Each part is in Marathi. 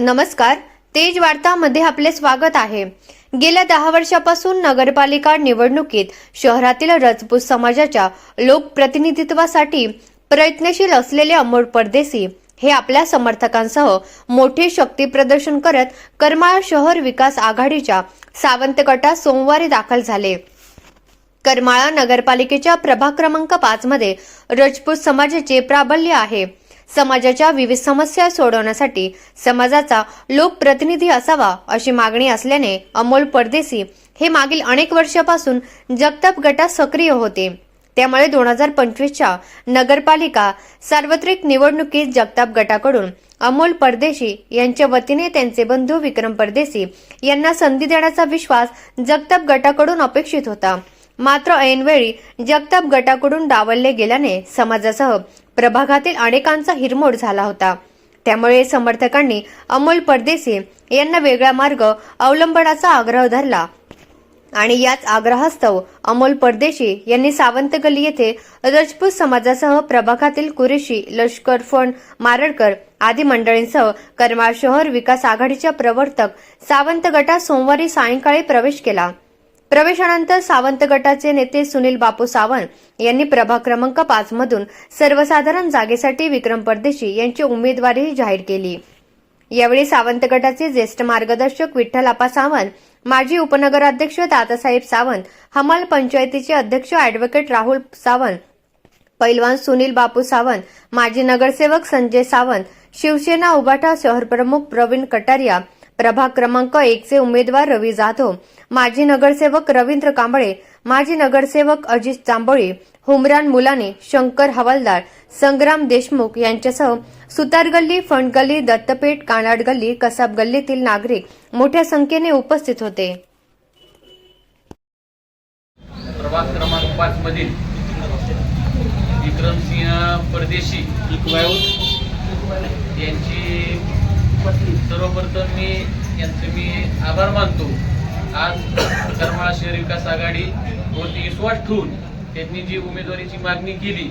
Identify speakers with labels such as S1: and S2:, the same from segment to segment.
S1: नमस्कार. तेज वार्तामध्ये आपले स्वागत आहे. गेल्या दहा वर्षापासून नगरपालिका निवडणुकीत शहरातील रजपूत समाजाच्या लोकप्रतिनिधित्वासाठी प्रयत्नशील असलेले अमोल परदेसी हे आपल्या समर्थकांसह मोठे शक्ती प्रदर्शन करत करमाळा शहर विकास आघाडीच्या सावंत गटात सोमवारी दाखल झाले. करमाळा नगरपालिकेच्या प्रभाग क्रमांक पाच मध्ये रजपूत समाजाचे प्राबल्य आहे. समाजाच्या विविध समस्या सोडवण्यासाठी समाजाचा लोकप्रतिनिधी असावा अशी मागणी असल्याने अमोल परदेसी हे मागील अनेक वर्षापासून जगताप गटात सक्रिय होते. त्यामुळे दोन हजार पंचवीसच्या नगरपालिका सार्वत्रिक निवडणुकीत जगताप गटाकडून अमोल परदेशी यांच्या वतीने त्यांचे बंधू विक्रम परदेसी यांना संधी देण्याचा विश्वास जगताप गटाकडून अपेक्षित होता. मात्र ऐनवेळी जगताप गटाकडून डावलले गेल्याने समाजासह प्रभागातील अनेकांचा हिरमोड झाला होता. त्यामुळे समर्थकांनी अमोल परदेसी यांना वेगळा मार्ग अवलंबण्याचा आग्रह धरला. आणि याच आग्रहास्तव अमोल परदेशी यांनी सावंत गल्ली येथे रजपूत समाजासह प्रभागातील कुरेशी लष्कर फंड मारडकर आदी मंडळींसह करमाळ शहर विकास आघाडीच्या प्रवर्तक सावंत गटात सोमवारी सायंकाळी प्रवेश केला. प्रवेशानंतर सावंत गटाचे नेते सुनील बापू सावंत यांनी प्रभाग क्रमांक पाच मधून सर्वसाधारण जागेसाठी विक्रम परदेशी यांची उमेदवारी जाहीर केली. यावेळी सावंत गटाचे ज्येष्ठ मार्गदर्शक विठ्ठल आपा सावंत माजी उपनगराध्यक्ष दादासाहेब सावंत हमाल पंचायतीचे अध्यक्ष अॅडव्होकेट राहुल सावंत पैलवान सुनील बापू सावंत माजी नगरसेवक संजय सावंत शिवसेना उबाटा शहरप्रमुख प्रवीण कटारिया प्रभाग क्रमांक एकचे उमेदवार रवी जाधव माजी नगरसेवक रवींद्र कांबळे माजी नगरसेवक अजित जांभोळी हुमरान मुलाने शंकर हवालदार संग्राम देशमुख यांच्यासह सुतार गल्ली फंड गल्ली दत्तपेठ कानाड गल्ली कसाब गल्लीतील नागरिक मोठ्या संख्येने उपस्थित होते.
S2: प्रभाग क्रमांक पाच मधील विक्रमसिंह परदेशी यांची सर्वप्रथम मी यांचे मी आभार मानतो. आज करमाळा शहर विकास आघाडी वरती विश्वास ठेवून त्यांनी जी उमेदवारीची मागणी केली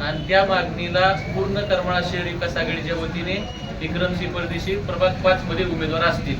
S2: आणि त्या मागणीला पूर्ण करमाळा शहर विकास आघाडीच्या वतीने विक्रमसिंह परदेशी प्रभाग पाच मध्ये उमेदवार असतील.